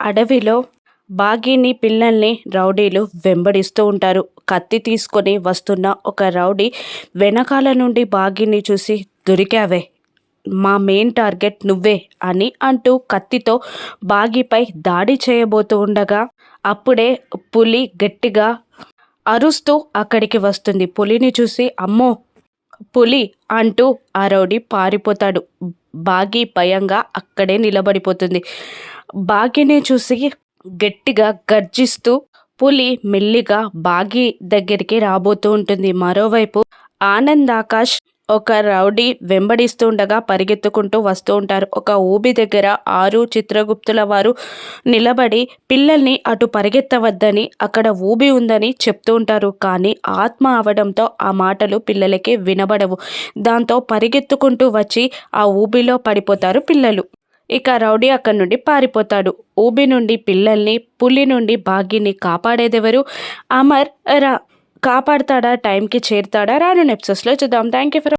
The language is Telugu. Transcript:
అడవిలో బాగీని పిల్లల్ని రౌడీలు వెంబడిస్తూ ఉంటారు. కత్తి తీసుకొని వస్తున్న ఒక రౌడీ వెనకాల నుండి బాగీని చూసి దొరికావే మా మెయిన్ టార్గెట్ నువ్వే అని అంటూ కత్తితో బాగిపై దాడి చేయబోతూ ఉండగా అప్పుడే పులి గట్టిగా అరుస్తూ అక్కడికి వస్తుంది. పులిని చూసి అమ్మో పులి అంటూ ఆ రౌడీ పారిపోతాడు. బాగి భయంగా అక్కడే నిలబడిపోతుంది. బాగిని చూసి గట్టిగా గర్జిస్తూ పులి మెల్లిగా బాగి దగ్గరికి రాబోతూ ఉంటుంది. మరోవైపు ఆనంద్ ఆకాష్ ఒక రౌడీ వెంబడిస్తుండగా పరిగెత్తుకుంటూ వస్తూ ఉంటారు. ఒక ఊబి దగ్గర ఆరు చిత్రగుప్తుల వారు నిలబడి పిల్లల్ని అటు పరిగెత్తవద్దని అక్కడ ఊబి ఉందని చెప్తూ ఉంటారు. కానీ ఆత్మ అవడంతో ఆ మాటలు పిల్లలకి వినబడవు. దాంతో పరిగెత్తుకుంటూ వచ్చి ఆ ఊబిలో పడిపోతారు పిల్లలు. ఇక రౌడీ అక్కడి నుండి పారిపోతాడు. ఊబి నుండి పిల్లల్ని పులి నుండి భాగ్యని కాపాడేదెవరు? అమర్ రా. కాపాడతాడా? టైంకి చేరుతాడా? రాను నెప్సెస్లో చూద్దాం. Thank you for